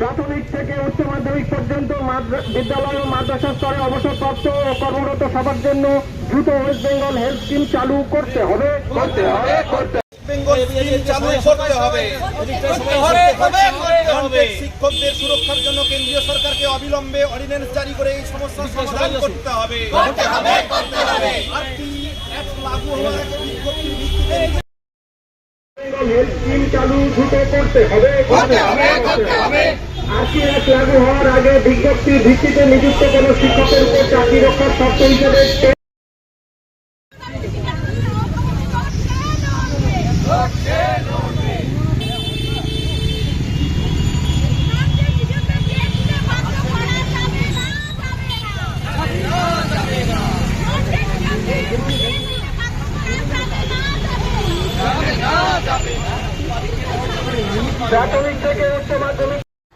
প্রাথমিক থেকে উচ্চ মাধ্যমিক পর্যন্ত মাদ্রা- বিদ্যালয় ও মাদ্রাসা স্তরে অবসরপ্রাপ্ত ও কর্মরত সবার জন্য দ্রুত ওয়েস্ট বেঙ্গল হেলথ স্কিম চালু করতে হবে। করতে হবে করতে বেঙ্গল স্কিম চালু করতে হবে। করতে হবে, করতে হবে। শিক্ষকদের সুরক্ষার জন্য কেন্দ্রীয় সরকারকে অবিলম্বে অর্ডিন্যান্স জারি করে এই সমস্যার সমাধান করতে হবে। হেলথ স্কিম চালু দ্রুত করতে হবে করতে হবে। করতে হবে। আরটিএস লাগু হওয়ার আগে বিজ্ঞপ্তির ভিত্তিতে নিযুক্ত কোন শিক্ষকের উপর চাকরি রক্ষার শর্ত হিসেবে প্রাথমিক থেকে উচ্চ মাধ্যমিক